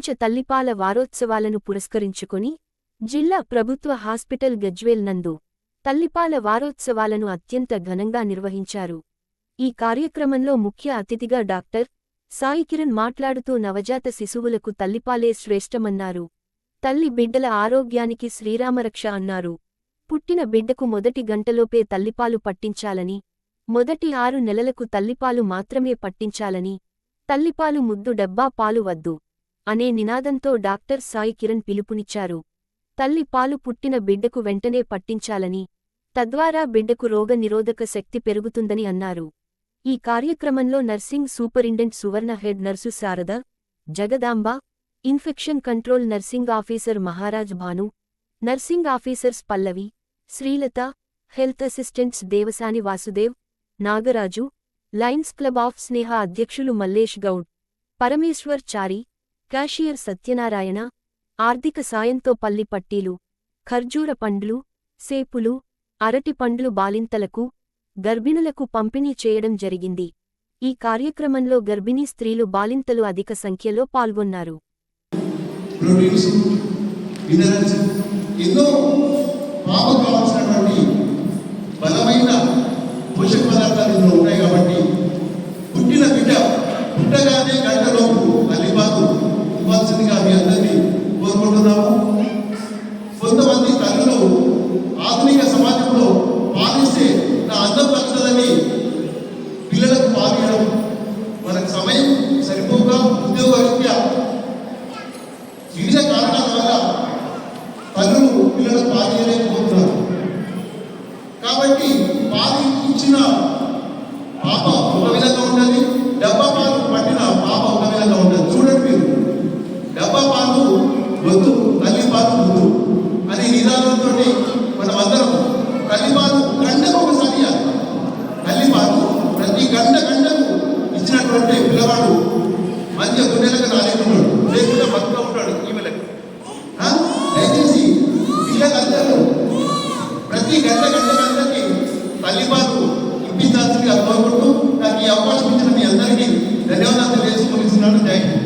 ప్రపంచ తల్లిపాల వారోత్సవాలను పురస్కరించుకుని జిల్లా ప్రభుత్వ హాస్పిటల్ గజ్వేల్ నందు తల్లిపాల వారోత్సవాలను అత్యంత ఘనంగా నిర్వహించారు. ఈ కార్యక్రమంలో ముఖ్య అతిథిగా డాక్టర్ సాయికిరణ్ మాట్లాడుతూ నవజాత శిశువులకు తల్లిపాలే శ్రేష్టమన్నారు. తల్లి బిడ్డల ఆరోగ్యానికి శ్రీరామరక్ష అన్నారు. పుట్టిన బిడ్డకు మొదటి గంటలోపే తల్లిపాలు పట్టించాలని మొదటి ఆరు నెలలకు తల్లిపాలు మాత్రమే పట్టించాలని తల్లిపాలు ముద్దు డబ్బా పాలు వద్దు. అనే నినాదంతో డాక్టర్ సాయి కిరణ్ పిలుపునిచ్చారు. తల్లి పాలు పుట్టిన బిడ్డకు వెంటనే పట్టించాలని తద్వారా బిడ్డకు రోగ నిరోధక శక్తి పెరుగుతుందని అన్నారు. ఈ కార్యక్రమంలో nursing superintendent Suvarna head nurse Sharada Jagadamba infection control nursing officer Maharaj Bhanu nursing officers Pallavi Srilatha health assistants Devasani Vasudev Nagaraju Lions Club of Sneha అధ్యక్షులు మల్లేష్ గౌడ్ పరమేశ్వర్ చారి క్యాషియర్ సత్యనారాయణ ఆర్థిక సాయంతో పల్లి పట్టీలు ఖర్జూర పండ్లు సేపులు అరటి పండ్లు బాలింతలకు గర్భిణులకు పంపిణీ చేయడం జరిగింది. ఈ కార్యక్రమంలో గర్భిణీ స్త్రీలు బాలింతలు అధిక సంఖ్యలో పాల్గొన్నారు. ఎన్నో పాపకు కావాల్సినటువంటి బలమైన పోషక పదార్థాలు ఉన్నాయి కాబట్టి పుట్టిన బిడ్డ పుట్టగానే గంట వివిధ కారణాల వల్ల తల్లులు పిల్లలు పాలు కాబట్టి పాలు ఇచ్చిన పాప ఒక విధంగా ఉంటుంది డబ్బా పాలు పట్టిన పాప ఒక విధంగా ఉంటుంది చూడండి మీరు. డబ్బా పాలు వద్దు తల్లి పాలు వద్దు అనే నిదానంతో మనం అందరం తల్లి పాలు గంటకు ఒకసారి తల్లి పాలు ప్రతి గంట గంటకు ఇచ్చినటువంటి పిల్లవాడు మంచి గుండెలకు ఈ అవకాశం ఇచ్చిన మీ అందరికీ ధన్యవాదాలు తెలియజేసి ముగిస్తున్నాను థ్యాంక్